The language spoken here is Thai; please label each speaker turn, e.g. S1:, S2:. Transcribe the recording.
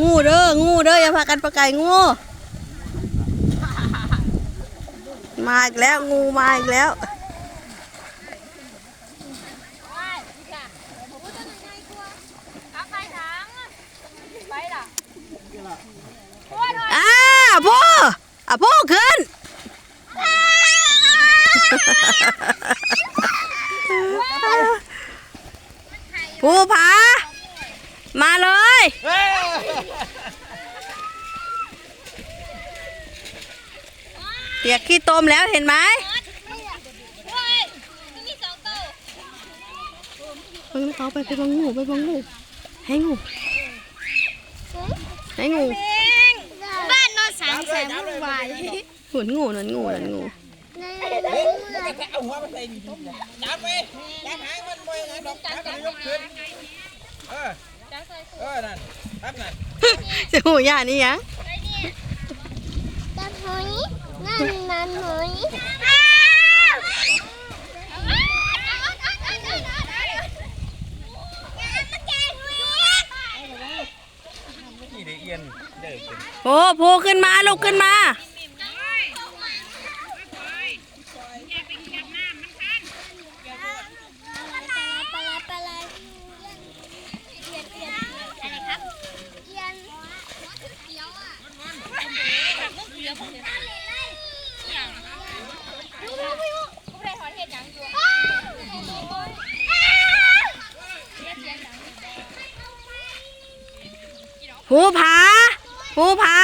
S1: งูเด้องูเด้ออย่าพากันไปไก่งูมาอีกแล้วงูมาอีกแล้วอ่าพ่ออะพ่อขึ้นผู้ผามาเลย เปียกขี้ตมแล้วเห็นไหมเพิ่งเขาไปไปบังงูไปบังงูให้งูให้งู
S2: บ้านโนนสังแสนวุ่นวาย
S1: หนุนงูหนุนงูหนุนงู
S3: เอาหัวมาใส่ดิจับไปจับหางมันบ่อยนะดอกจับมันยกขึ้นเออเออนั่นครับนั่น
S1: จะหูย่านี่ยัง
S2: ตันหอยันไหม
S3: นี่ได้เอียนได้เป็น
S1: โอ้โผล่ขึ้นมาลุกขึ้นมา
S2: ปลาปลาอะไรเอียนเอียนอะไรครับเอียนเขียวอะ
S1: ภูผาภูผา